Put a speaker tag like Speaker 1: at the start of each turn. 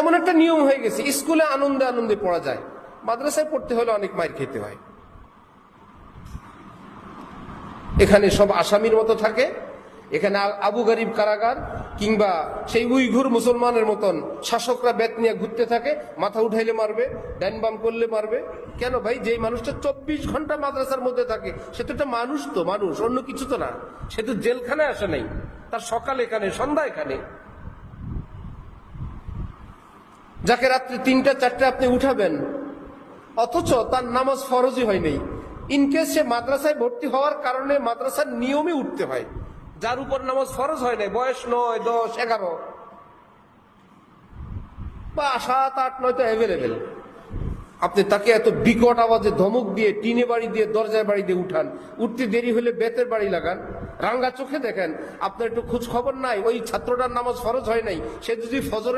Speaker 1: এমন একটা নিয়ম হয়ে গেছে, স্কুলে আনন্দে আনন্দে পড়া যায়। মাদ্রাসায় পড়তে হলে অনেক মায়ের খেতে হয়। এখানে সব আসামির মতো থাকে। এখানে আবু গরিব কারাগার কিংবা সেই উইঘুর মুসলমানের মতন শাসকরা বেত নিয়ে ঘুরতে থাকে, মাথা উঠাইলে মারবে ডাইন বাম করলে মারবে। কেন ভাই? যেই মানুষটা চব্বিশ ঘণ্টা মাদ্রাসার মধ্যে থাকে, সে তো একটা মানুষ তো, মানুষ, অন্য কিছু তো না। সে তো জেলখানায় আসে নাই। তার সকাল এখানে, সন্ধ্যা এখানে। যাকে রাত্রে তিনটা, চারটে আপনি উঠাবেন, অথচ তার নামাজ ফরজই হয় নাই। ইনকেস সে মাদ্রাসায় ভর্তি হওয়ার কারণে মাদ্রাসার নিয়মে উঠতে হয়, যার উপর নামাজ ফরজ হয় নাই, বয়স নয়, দশ, এগারো। বা সাত, আট, নয় তো অ্যাভেলেবেল আপনি তাকে এত বিকট আওয়াজে ধমক দিয়ে টিনে বাড়ি দিয়ে, দরজায় বাড়ি দিয়ে উঠান, উঠতে দেরি হলে বেতের বাড়ি লাগান, রাঙ্গা চোখে দেখেন, আপনার একটু খোঁজ খবর নাই, ওই ছাত্রটার নামাজ ফরজ হয় নাই, সে যদি ফজর